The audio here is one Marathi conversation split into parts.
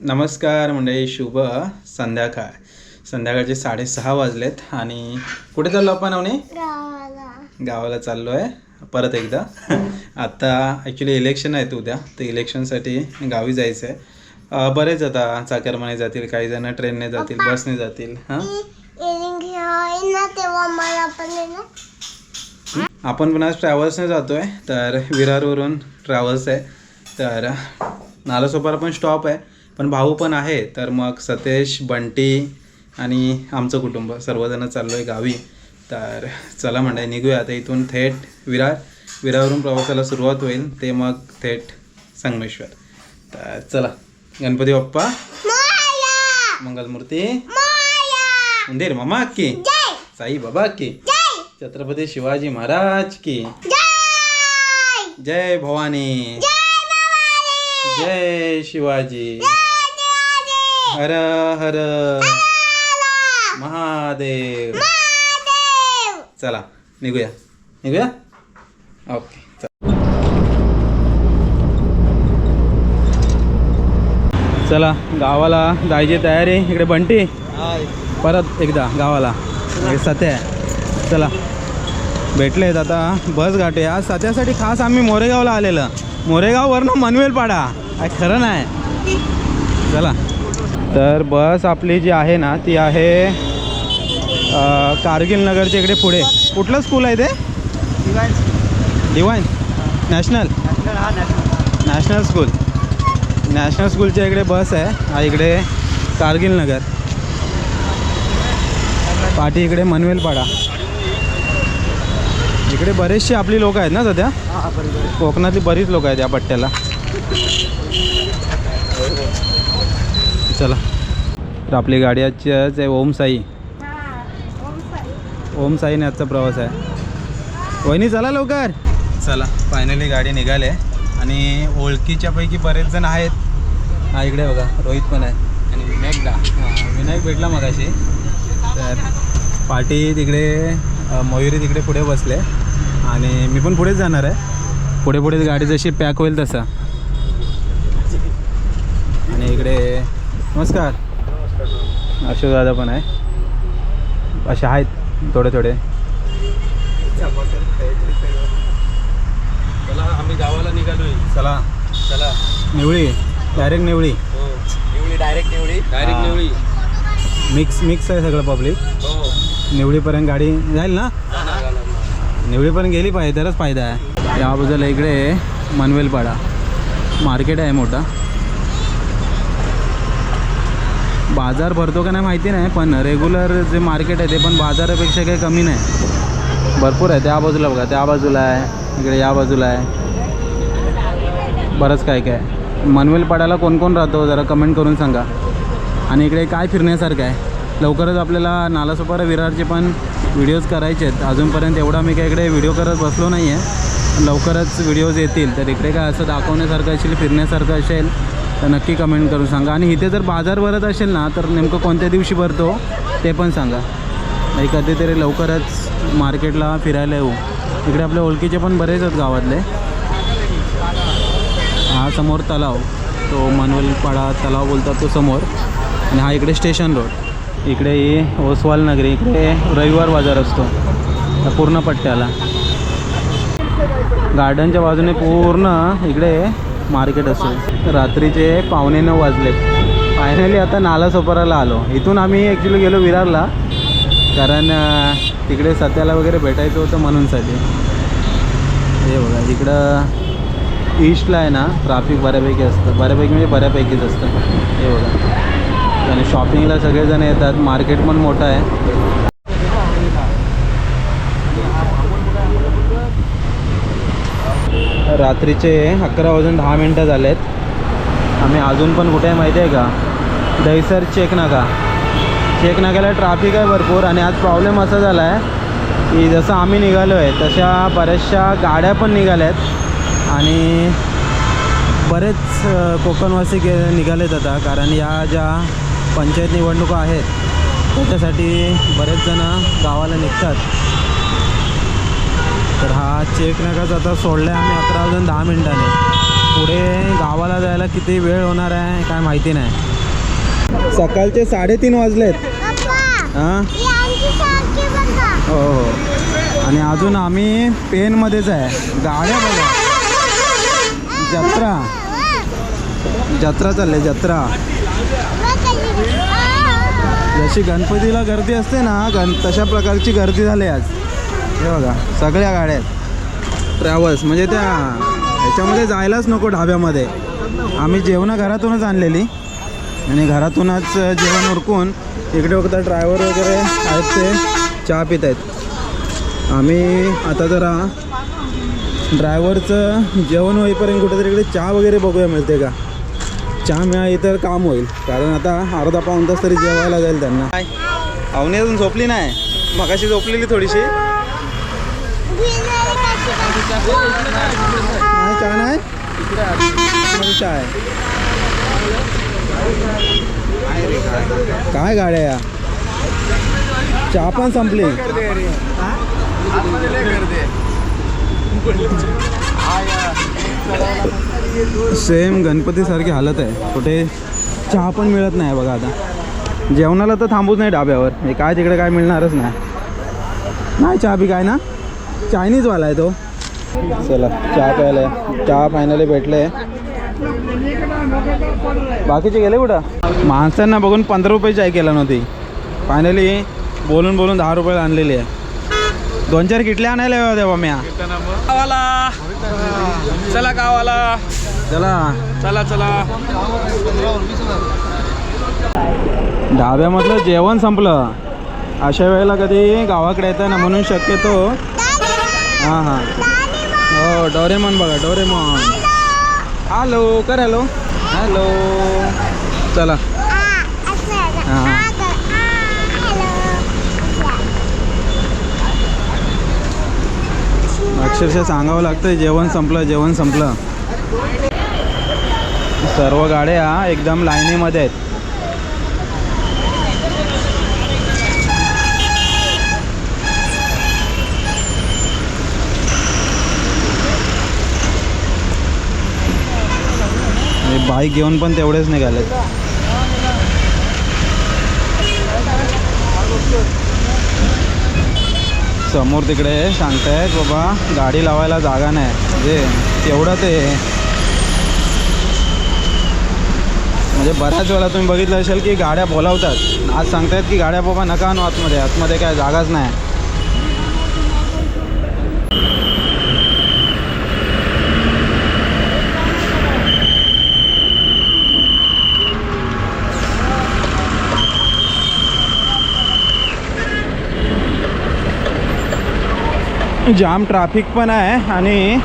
नमस्कार मंडळी शुभ संध्याकाळ. संध्याकाळचे साडेसहा वाजलेत आणि कुठे चाललो आपण अवनी? गावाला. चाललो आहे परत एकदा. आता ॲक्च्युली इलेक्शन आहेत उद्या. तर इलेक्शनसाठी गावी जायचं आहे बरेच आता चाकरमाने जातील काही जण ट्रेनने जातील बसने जातील हां? आपण पण आज ट्रॅव्हल्सने जातो आहे तर विरारवरून ट्रॅव्हल्स आहे. तर नालासोपारा पण स्टॉप आहे. पण भाऊ पण आहे तर मग सतेश बंटी आणि आमचं कुटुंब सर्वजण चाललो आहे गावी. तर चला म्हणताय निघूया. आता इथून थेट विरार. विरारवरून प्रवासाला सुरुवात होईल ते मग थेट संगमेश्वर. तर चला. गणपती बाप्पा. माया! मंगलमूर्ती. माया! उंदीर मामा की. जय! साई बाबा की. जय! छत्रपती शिवाजी महाराज की. जय! जय भवानी. जय शिवाजी. हर हर महादेव. महादेव. चला निघूया. निघूया? ओके चला. चला गावाला जायची तयारी. इकडे बंटी. परत एकदा गावाला. सत्या आहे. चला. भेटलेत आता बस गाठी आज सत्यासाठी खास आम्ही मोरेगावला आलेलं. मोरेगाववरनं मनवेल पाडा काय खरं नाही. चला. तर बस आपली जी आहे ना ती आहे कारगिल नगरच्या इकडे पुढे. कुठलं स्कूल आहे ते? Divine national national school national स्कूलच्या इकडे बस आहे. हा इकडे कारगिल नगर. पाठी इकडे मनवेलपाडा. इकडे बरेचशी आपली लोक आहेत ना सध्या? कोकणातली बरीच लोक आहेत या पट्ट्याला चला तर आपली गाडी आजची आज आहे ओम साई ओम साईने आजचा प्रवास आहे. वहिनी चला लवकर. चला फायनली गाडी निघाले आणि ओळखीच्या पैकी बरेच जण आहेत. हा इकडे बघा रोहित पण आहे. आणि विनायकदा हां विनायक भेटला मगाशी. तर पाटी तिकडे मयुरी तिकडे पुढे बसले. आणि मी पण पुढेच जाणार आहे. पुढे पुढे गाडी जशी पॅक होईल तसा. आणि इकडे नमस्कार. दादा पण आहे. असे आहेत थोडे थोडे. चला आम्ही गावाला निघालोय. चला. चला. निवळी डायरेक्ट निवळी. हो. Nivali direct Nivali. Direct. Nivali. Mix mix आहे सगळं पब्लिक हो. निवळीपर्यंत गाडी जाईल ना. निवळीपर्यंत गेली पाहिजे तरच फायदा आहे. या बाजूला इकडे मनवेलपाडा. मार्केट आहे मोठा. बाजार भरतो का नाही माहिती नाही पण रेग्युलर जे मार्केट आहे ते पण बाजारापेक्षा काही कमी नाही. भरपूर आहे त्या बाजूला बघा त्या बाजूला आहे इकडे या बाजूला आहे. बरंच काय काय. मनवेल पाड्याला कोण कोण राहतो जरा कमेंट करून सांगा. आणि इकडे काय फिरण्यासारखं आहे? लवकरच आपल्याला नालासोपारा विरारचे पण व्हिडिओज करायचे आहेत. अजूनपर्यंत एवढा मी काय इकडे व्हिडिओ करत बसलो नाही आहे पण लवकरच व्हिडिओज येतील. तर इकडे काय असं दाखवण्यासारखं असेल फिरण्यासारखं असेल तर नक्की कमेंट करून सांगा. आणि इथे जर बाजार भरत असेल ना तर नेमकं कोणत्या दिवशी भरतो ते पण सांगा. नाही कधीतरी लवकरच मार्केटला फिरायला येऊ. इकडे आपल्या ओळखीचे पण बरेच आहेत गावातले. हा समोर तलाव. तो मनवलपाडा तलाव बोलतात तो समोर. आणि हा इकडे स्टेशन रोड इकडे ही ओसवाल नगरी. इकडे रविवार बाजार असतो. त्या पूर्ण पट्ट्याला. गार्डनच्या बाजूने पूर्ण इकडे मार्केट असतो रात्रीचे पावणे नऊ वाजले. फायनली आता नालासोपाराला आलो. इथून आम्ही ॲक्च्युली गेलो विरारला. कारण तिकडे सत्याला वगैरे भेटायचं होतं म्हणूनसाठी. हे बघा इकडं ईस्टला आहे ना ट्राफिक बऱ्यापैकी असतं. बऱ्यापैकी म्हणजे बऱ्यापैकीच असतं. हे बघा. आणि शॉपिंगला सगळेजण येतात. मार्केट पण मोठं आहे. रात्रीचे अकरा वाजून दहा मिनटं झालेत. आम्ही अजून पण कुठे आहे माहिती आहे का? दहीसर चेक नाका. चेक नाक्याला ट्राफिक आहे भरपूर आणि आज प्रॉब्लेम असा झाला आहे की जसं आम्ही निघालो आहे तशा बऱ्याचशा गाड्या पण निघाल्या आहेत आणि बरेच कोकणवासी गे निघालेत आता. कारण या ज्या पंचायत निवडणुका आहेत त्याच्यासाठी बरेच जण गावाला निघतात. तर हा चेक नाकाच आता सोडला आहे आम्ही अकरा वाजून दहा मिनिटाने. पुढे गावाला जायला किती वेळ होणार आहे काय माहिती नाही. सकाळचे साडेतीन वाजलेत. हां ही हो हो. आणि अजून आम्ही पेनमध्येच आहे. गाड्या बघा. जत्रा. जत्रा चालले जत्रा. जशी गणपतीला गर्दी असते ना गण तशा प्रकारची गर्दी झाली आज. हे बघा सगळ्या गाड्या आहेत. ट्रॅव्हल्स म्हणजे त्या ह्याच्यामध्ये जायलाच नको ढाब्यामध्ये. आम्ही जेवणं घरातूनच आणलेली. आणि घरातूनच जेवण उरकून इकडे फक्त ड्रायव्हर वगैरे आहेत ते चहा पित आहेत. आम्ही आता जरा ड्रायव्हरचं जेवण होईपर्यंत कुठेतरी इकडे चहा वगैरे बघूया मिळते का? चहा मिळाली तर काम होईल. कारण आता अर्धा पाऊन तास तरी जेवायला जाईल त्यांना. अवनी अजून झोपली नाही? मगाशी झोपलेली थोडीशी. चहा नाही चहा आहे काय गाड्या या? चहा पण संपली. सेम गणपतीसारखी हालत आहे. कुठे चहा पण मिळत नाही बघा आता. जेवणाला तर थांबूच नाही डाब्यावर. हे काय तिकडे काय मिळणारच नाही. नाही चहा बी काय ना? चायनीजवाला आहे तो। चला चहा प्यायला आहे. चहा फायनली भेटले बाकीचे गेले कुठं? माणसांना बघून पंधरा रुपये चाय केला नव्हती. फायनली बोलून बोलून दहा रुपये आणलेली आहे. दोन चार किटल्या आणायला हव्या होत्या बा म्या. गावाला. चला गावाला. चला. चला चला. ढाब्यामधलं जेवण संपलं. अशा वेळेला कधी गावाकडे येतं ना म्हणून शक्यतो हां हां. हो डोरेमॉन बघा डोरेमॉन. हॅलो कर हॅलो. हॅलो. चला. हां. अक्षरशः सांगावं लागतं जेवण संपलं जेवण संपलं. सर्व गाड्या एकदम लाईनीमध्ये आहेत. बाईक घेऊन पण तेवढेच निघालेत. समोर तिकडे सांगतायत बाबा गाडी लावायला जागा नाही. म्हणजे तेवढं ते. म्हणजे बऱ्याच वेळा तुम्ही बघितलं असेल की गाड्या बोलावतात. आज सांगतायत की गाड्या बाबा नका आणू आतमध्ये. आतमध्ये काय जागाच नाही. जाम ट्रॅफिक पण आहे आणि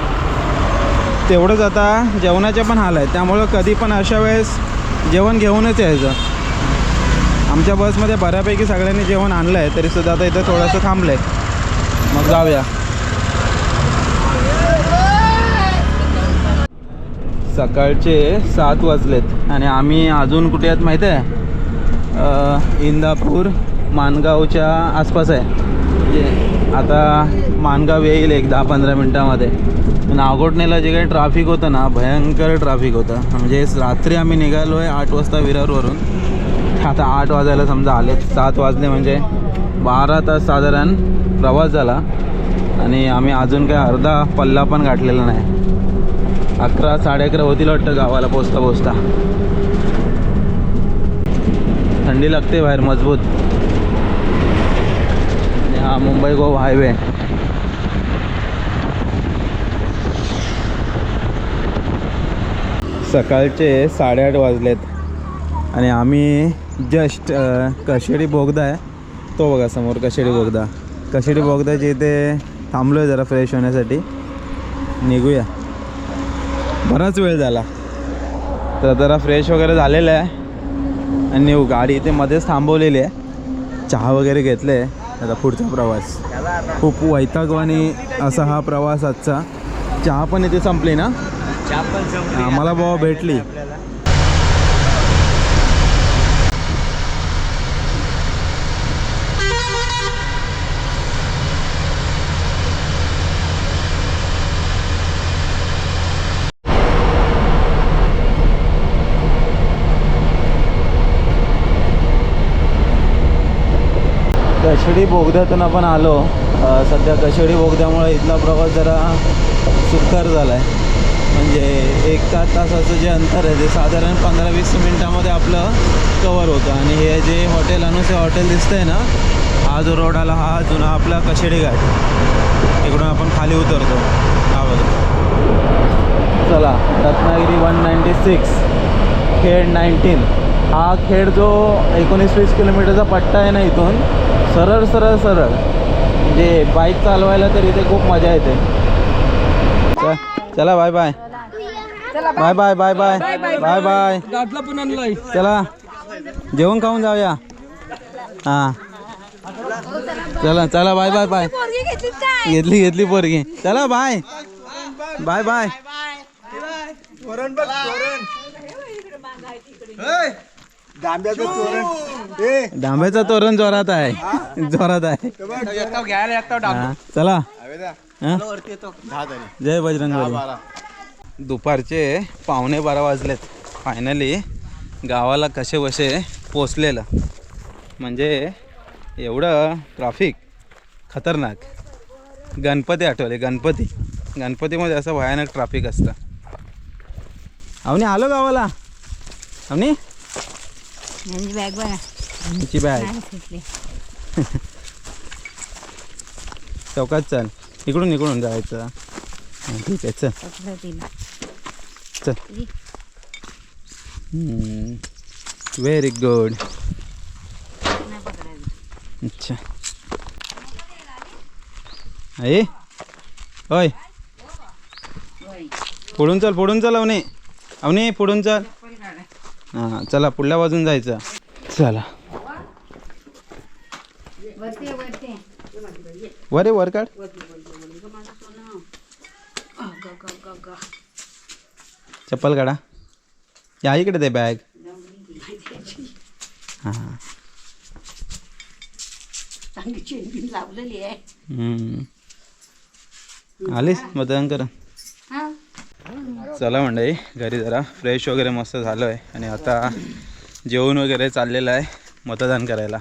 तेवढंच आता जेवणाचे पण हाल आहेत. त्यामुळं कधी पण अशा वेळेस जेवण घेऊनच यायचं. आमच्या बसमध्ये बऱ्यापैकी सगळ्यांनी जेवण आणलं आहे तरीसुद्धा आता इथं थोडंसं थांबलं आहे मग जाऊया. सकाळचे सात वाजलेत आणि आम्ही अजून कुठे आहेत माहीत आहे? इंदापूर मानगावच्या आसपास आहे. म्हणजे आता मानगाव येईल एक दहा पंधरा मिनटामध्ये. नागोटणेला जे काही ट्राफिक होतं ना भयंकर ट्राफिक होतं. म्हणजे रात्री आम्ही निघालो आहे आठ वाजता विरारवरून. आता आठ वाजायला समजा आले सात वाजले म्हणजे बारा तास साधारण प्रवास झाला. आणि आम्ही अजून काय अर्धा पल्ला पण गाठलेला नाही. अकरा साडे अकरा होतील वाटतं गावाला पोचता पोचता. थंडी लागते बाहेर मजबूत. हा मुंबई गोवा हायवे. सकाळचे साडेआठ वाजलेत. आणि आम्ही जस्ट कशेडी बोगदा आहे. तो बघा समोर कशेडी बोगदा. कशेडी बोगदाच्या इथे थांबलो आहे जरा फ्रेश होण्यासाठी. निघूया. बराच वेळ झाला. तर जरा फ्रेश वगैरे झालेलं आहे. आणि गाडी इथे मध्येच थांबवलेली आहे. चहा वगैरे घेतले आता पुढचा प्रवास. खूप वैतागवानी असा हा प्रवास आजचा. चहा पण इथे संपली ना? आम्हाला बाबा भेटली. कशेडी बोगद्यातून आपण आलो सध्या कशेडी बोगद्यामुळे इथला प्रवास जरा सुखकर झाला आहे म्हणजे एक तासाचं जे अंतर आहे ते साधारण पंधरा वीस मिनटामध्ये आपलं कवर होतं. आणि हे जे हॉटेल अनुसे हॉटेल दिसतंय ना हा जो रोड आला हा जुना आपला कशेडी घाट. इकडून आपण खाली उतरतो. हा बघा चला Ratnagiri one ninety six Khed nineteen हा खेड जो एकोणीस वीस किलोमीटरचा पट्टा आहे ना इथून सरळ सरळ सरळ. म्हणजे बाईक चालवायला तर इथे खूप मजा येते. चला bye bye bye bye bye bye bye bye चला. जेवण खाऊन जाऊया. हां. चला चला बाय बाय बाय घेतली घेतली पोरगी. चला बाय बाय बाय डांब्याचा तोरण. जोरात आहे. जोरात आहे. घ्यायला हा, चला. हा? जय बजरंग दुपारचे पावणे बारा वाजलेत. फायनली गावाला कसे वसे पोचलेलं. म्हणजे एवढं ट्रॅफिक खतरनाक. गणपती आठवले गणपती. गणपतीमध्ये असं भयानक ट्रॅफिक असतं. अवनी आलो गावाला? अवनी? म्हणजे बॅग बघा बॅग नाही सुटली चौकात चल इकडून इकडून जायचं हा, ठीक आहे चल तिला चल व्हेरी गुड नाही अच्छा आई होय पुढून चल पुढून चल अवनी अवनी पुढून चल हां चला पुढल्या बाजून जायचं. चला. वर आहे वर काढ. चप्पल काढा. या इकडे ते बॅग. हां. चांगली चेन बिन लावलेली आहे. आलीस मतदान कर चला मंडळी घरी जरा फ्रेश वगैरे मस्त झालो आहे आणि आता जेवण वगैरे चाललेलं आहे मतदान करायला.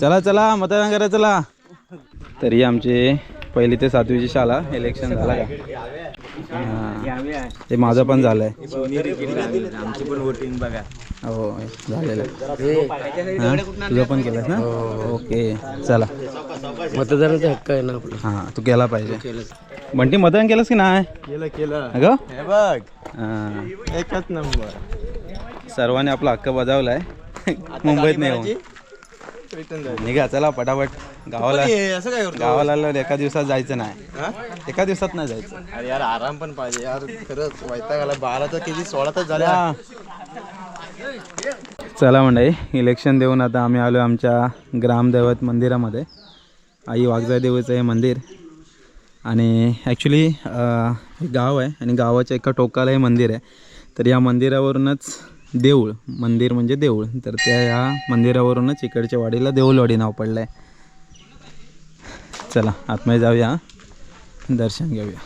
चला चला मतदान करायला चला. तरी आमची पहिली ते सातवीची शाळा इलेक्शन झाला का? हां. ते माझं पण झालं आहे आमची पण वोटिंग बघा हो झालेलं आहे. हां? तुझं पण केलंस ना? ओके चला. मतदानाचा हक्क आहे ना हां तू केला पाहिजे. बंटी मतदान केलंस की नाही? केलं केलं. अगं हे बघ. एकच नंबर. सर्वांनी आपला हक्क बजावला आहे मुंबईत नाही निघा चला पटापट. गावाला असं काय करतो? गावाला एका दिवसात जायचं नाही. हा? एका दिवसात नाही जायचं. अरे यार आराम पण पाहिजे यार. खरंच वैताग आला बारा तर किती सोळा तर झाल्या चला मंडळी इलेक्शन देऊन आता आम्ही आलो आमच्या ग्रामदैवत मंदिरामध्ये. आई वाघजाई देवीचं हे मंदिर. आणि ॲक्च्युली गाव आहे आणि गावाच्या एका टोकाला हे मंदिर आहे. तर या मंदिरावरूनच देऊळ मंदिर म्हणजे देऊळ. तर त्या या मंदिरावरूनच इकडच्या वाडीला देऊळवाडी नाव पडलं आहे चला आतमध्ये जाऊया दर्शन घेऊया.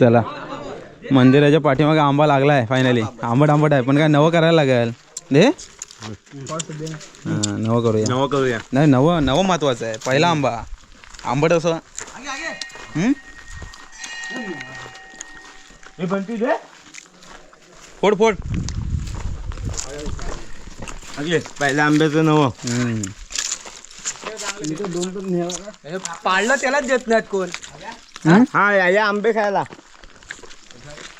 चला. मंदिराच्या पाठीमागे आंबा लागला आहे फायनली आंबट आंबट आहे पण काय नवं करायला लागेल. दे. हां नवं करूया. नवं करूया. नाही नवं नवं महत्वाचं आहे. पहिला आंबा. आंबट असं. फोड फोड. पहिल्या आंब्याचं नवं. हं. पाळलं त्यालाच देत नाहीत कोण. हं? हा या आंबे खायला.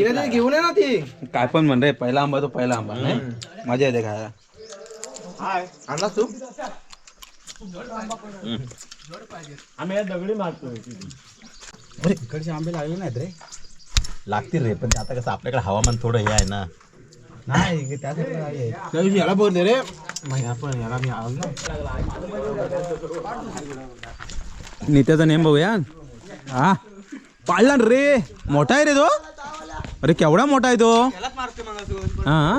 घेऊन ये ना ती. काय पण म्हण रे पहिला आंबा तो पहिला आंबा नाही? मजा येते खायला. हाय आणला तू? आम्ही या दगडी मारतोय अरे इकडचे आंबे लागले नाहीत रे. लागतील रे पण ते आता कसं आपल्याकडे हवामान थोडं हे आहे ना. नाही त्यासाठी नाही. याला बोलते रे पण याला मी आलो नित्याचा नेम बघूया. हा. पाळला ना रे? मोठा आहे रे तो? अरे केवढा मोठा आहे तो? हा?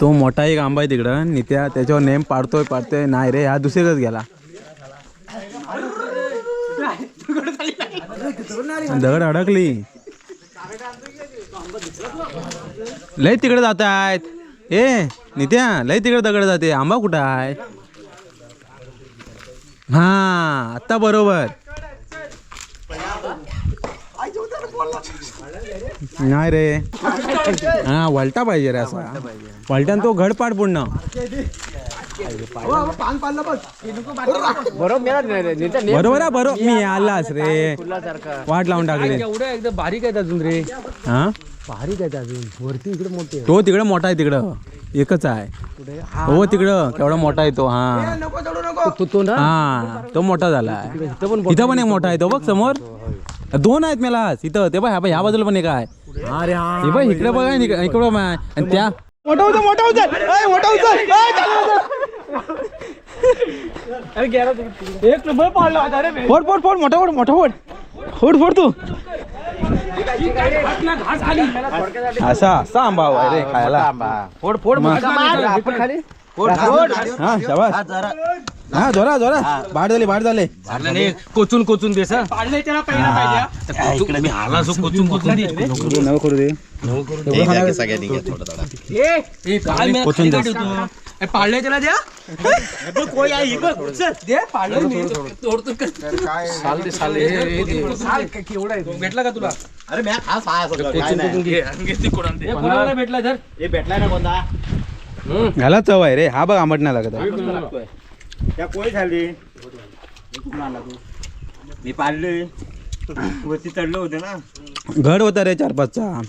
तो मोठा एक आंबा आहे तिकडं. नित्या त्याच्यावर नेम पाडतोय पाडतोय. नाही रे हा दुसरीकच गेला. दगड अडकली. लय तिकडे जात आहेत ए नित्या लय तिकडे दगड जाते. आंबा कुठं आहे? हा आता बरोबर. नाही रे. हा वलटा पाहिजे रे असा. वलट्यान तो घड पाड पूर्ण. बरोबर आहे बरोबर मी आलास रे. वाट लावून टाकली. एकदम बारीक आहेत अजून रे. हा? बारीक आहेत अजून. वरती इकडे मोठे तो तिकडं मोठा आहे तिकडं. एकच आहे. हो तिकडं. केवढा मोठा आहे तो हा. तो तो ना? हा तो मोठा झाला इथं पण एक मोठा आहे तो बघ समोर. दोन आहेत मला इथं. ते बघ ह्या ह्या बाजूला पण एक आहे. अरे हा बघ इकडे बघ आणि इकडे. आणि त्या मोठा उचल मोठा. एक होता फोड फोड फोड. मोठा फोड मोठा फोड. फोड फोड तू. असा असा आंबा हवा रे खायला. फोड फोड मग. आपण खाली. हा शाबास. हा जोरा. जोरा भाड झाले भाड झाले. कोचून कोचून देस पाडले त्याला पहिला पाहिजे. मी सो कोचून कोचून. दे नव करू दे पाळले त्याला द्या. कोळी आहे बघ. दे पाळलं मी. तोडतो साल साल साल केवढा आहे? भेटला का तुला? अरे मी हा सहा भेटला हे भेटला ना कोणता? घाला चव आहे रे हा बघ आंबट नाही लागत. त्या कोळी झाली? मी पाळले. वरती चढलो होते ना. घड होता रे चार पाचचा.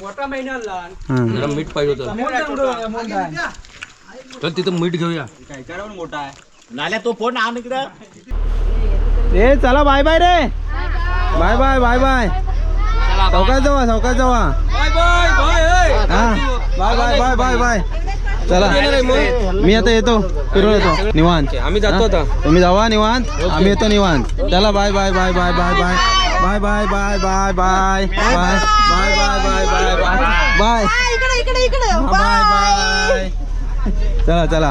मोठा महिना मीठ पाहिजे होत. चल तिथं मीठ घेऊया. मोठा आहे नाल्या तो फोन आण इकडं ए चला बाय बाय रे. बाय बाय बाय बाय चौकात जावा चौकात जावा. बाय बाय बाय हा bye bye bye bye bye चला. मी आता येतो फिरून येतो. निवांत. आम्ही जातो आता. तुम्ही जावा निवांत? आम्ही येतो निवांत. चला bye bye bye bye bye bye bye bye bye bye bye bye bye bye bye bye bye bye इकडे इकडे इकडे. बाय बाय चला चला.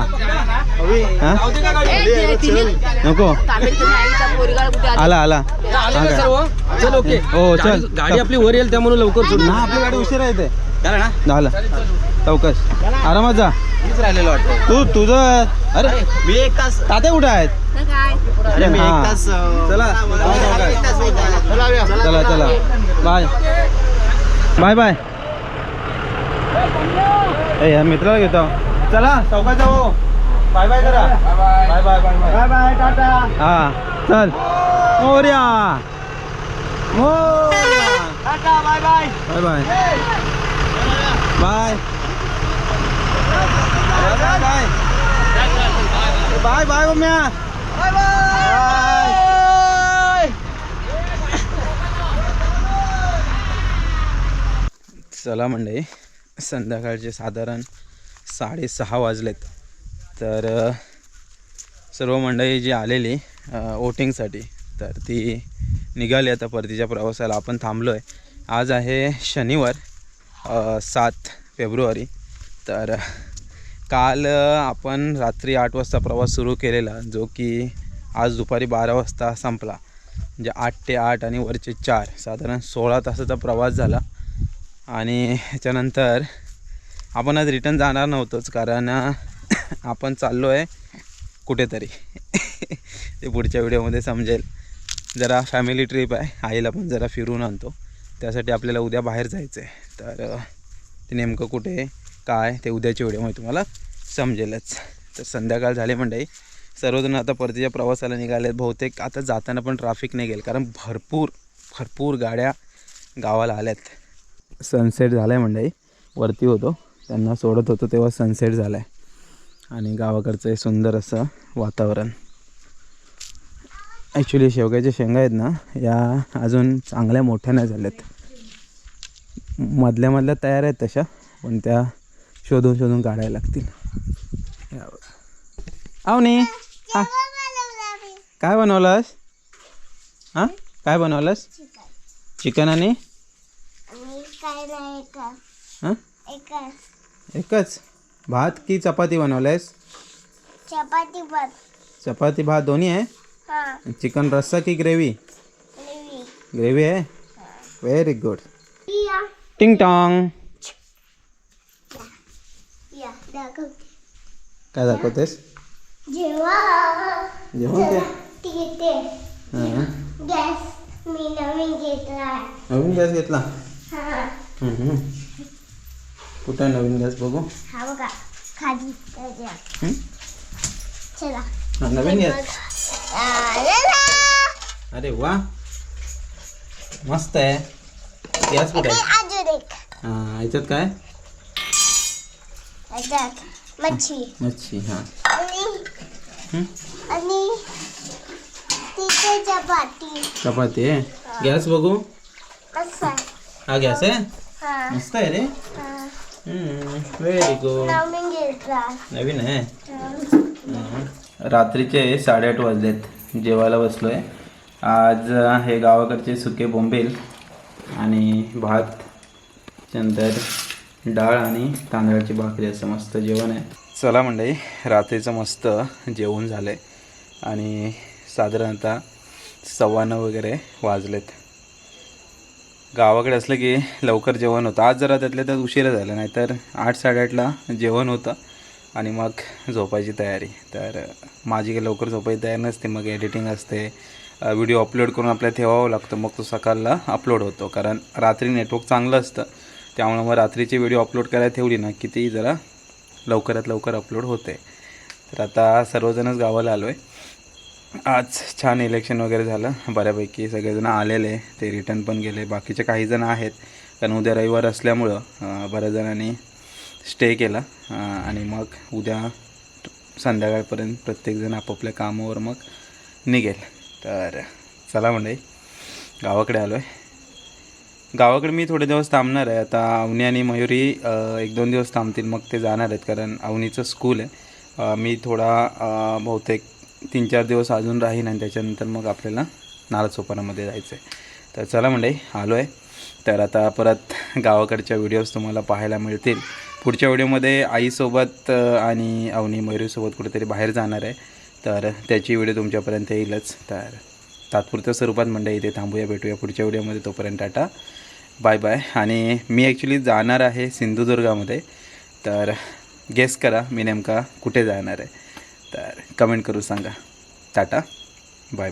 हा? नको. आला आला? चल ओके. हो चल. गाडी- गाडी आपली वर येईल त्यामुळे लवकर सोड. ना आपली गाडी उशिरा येते. झालं चौकस. आरामात जा. राहिलेलं वाटतं. तू तुझं अरे मी एक तास तात्या कुठं आहेत? अरे मी हा. एक तास अं, चला. जाऊ एक चौकात. तास होता. चला. चला. चला. बाय. Bye bye. ए या मित्राला घेतो. चला चौकात जाऊ. बाय बाय करा bye bye bye bye. Bye tata. हा चल. Morya. Morya. Tata bye bye. Bye bye. Bye. Bye bye. Bye bye bye. Bye. चला मंडळी संध्याकाळचे साधारण साडेसहा वाजलेत. तर सर्व मंडळी जी आलेली वोटिंगसाठी तर ती निघाली आता परतीच्या प्रवासाला. आपण थांबलो आहे आज आहे शनिवार सात फेब्रुवारी. तर काल आपण रात्री आठ वाजता प्रवास सुरू केलेला जो की आज दुपारी बारा वाजता संपला. म्हणजे आठ ते आठ आणि वरचे चार. साधारण सोळा तासाचा प्रवास झाला. आणि ह्याच्यानंतर आपण आज रिटर्न जाणार नव्हतोच कारण आपण चाललो आहे कुठेतरी. ते पुढच्या व्हिडिओमध्ये समजेल. जरा फॅमिली ट्रिप आहे. आईला पण जरा फिरून आणतो. त्यासाठी आपल्याला उद्या बाहेर जायचं आहे तर ते नेमकं कुठे काय ते उद्याच्या व्हिडिओमध्ये तुम्हाला समजेलच. तर संध्याकाळ झाले मंडळी. सर्वजण आता परतीच्या प्रवासाला निघाले आहेत बहुतेक आता जाताना पण ट्राफिक नाही गेल. कारण भरपूर भरपूर गाड्या गावाला आल्यात. सनसेट झाला आहे मंडळी. वरती होतो. त्यांना सोडत होतो तेव्हा सनसेट झाला आहे आणि गावाकडचं हे सुंदर असं वातावरण. ॲक्च्युली शेवग्याच्या शेंगा आहेत ना या अजून चांगल्या मोठ्या नाही झाल्यात. मधल्या मधल्या तयार आहेत तशा पण त्या शोधून शोधून काढायला लागतील. अवनी हा. काय बनवलंस? हां? काय बनवलंस? चिकन आणि? हां? एकच. भात की चपाती बनवलंयस? चपाती पण चपाती भात दोन्ही आहे? हा. चिकन रस्सा की ग्रेव्ही? नेवी ग्रेव्ही आहे? व्हेरी गुड या. टिंग टॉंग. या काय दाखवतेस? जेव्हा जेवण ते तिथे हां. गॅस मी नवीन घेतला नवीन गॅस घेतला? हा. हम्म. कुठं आहे नवीन गॅस बघू हा बघा खाली त्याच्या हम्म? चला। हा, नवीन गॅस. अरे वा मस्त आहे गॅस कुठे आणि आहे अजून एक हाँ याच्यात काय मच्छी। मच्छी हाँ। आणि? आणि तिथे चपाती। चपाती आहे गॅस बघू असं. हा। गॅस आहे हा। मस्त आहे रे। हा। व्हेरी गुड नवीन घेतला. नवीन आहे. रात्रीचे साडेआठ वाजलेत. जेवायला बसलो आहे आज हे गावाकडचे सुके बोंबील आणि भात नंतर डाळ आणि तांदळाची भाकरी. असं मस्त जेवण आहे. चला मंडळी रात्रीचं मस्त जेवण झालं आहे आणि साधारणतः सव्वा नऊ वगैरे वाजलेत. गावाकडे असलं की लवकर जेवण होतं. आज जरा त्यातल्या त्यात उशिरा झालं नाहीतर आठ साडेआठला जेवण होतं आणि मग झोपायची तयारी. तर माझी काही लवकर झोपायची तयारी नसते मग एडिटिंग असते. व्हिडिओ अपलोड करून आपल्याला ठेवावं लागतो मग तो सकाळला अपलोड होतो. कारण रात्री नेटवर्क चांगलं असतं त्यामुळं मग रात्रीचे व्हिडिओ अपलोड करायला ठेवली ना की ती जरा लवकरात लवकर अपलोड होते. तर आता सर्वजणच गावाला आलो आहे आज छान इलेक्शन वगैरे झालं. बऱ्यापैकी सगळेजण आलेले ते रिटर्न पण गेले. बाकीचे काही जण आहेत. कारण उद्या रविवार असल्यामुळं बऱ्याच जणांनी स्टे केला. आणि मग उद्या संध्याकाळपर्यंत प्रत्येकजण आपापल्या कामावर मग निघेल. तर चला म्हणजे गावाकडे आलो आहे गावाकडे मी थोडे दिवस थांबणार आहे. आता अवनी आणि मयुरी एक दोन दिवस थांबतील मग ते जाणार आहेत. कारण अवनीचं स्कूल आहे. मी थोडा बहुतेक तीन चार दिवस अजून राहीन आणि त्याच्यानंतर मग आपल्याला नालासोपारामध्ये जायचं आहे तर चला म्हणजे आलो आहे तर आता परत गावाकडच्या व्हिडिओज तुम्हाला पाहायला मिळतील. पुढच्या व्हिडिओमध्ये आईसोबत आणि अवनी मयुरीसोबत कुठेतरी बाहेर जाणार आहे. तर त्याची व्हिडिओ तुमच्यापर्यंत येईलच. तर तात्पुरत्या स्वरूपात मंडळी इथे थांबूया भेटूया पुढच्या व्हिडिओमध्ये तोपर्यंत टाटा. बाय बाय आणि मी ॲक्च्युली जाणार आहे सिंधुदुर्गामध्ये. तर गेस करा मी नेमका कुठे जाणार आहे. तर कमेंट करून सांगा. टाटा. Bye bye.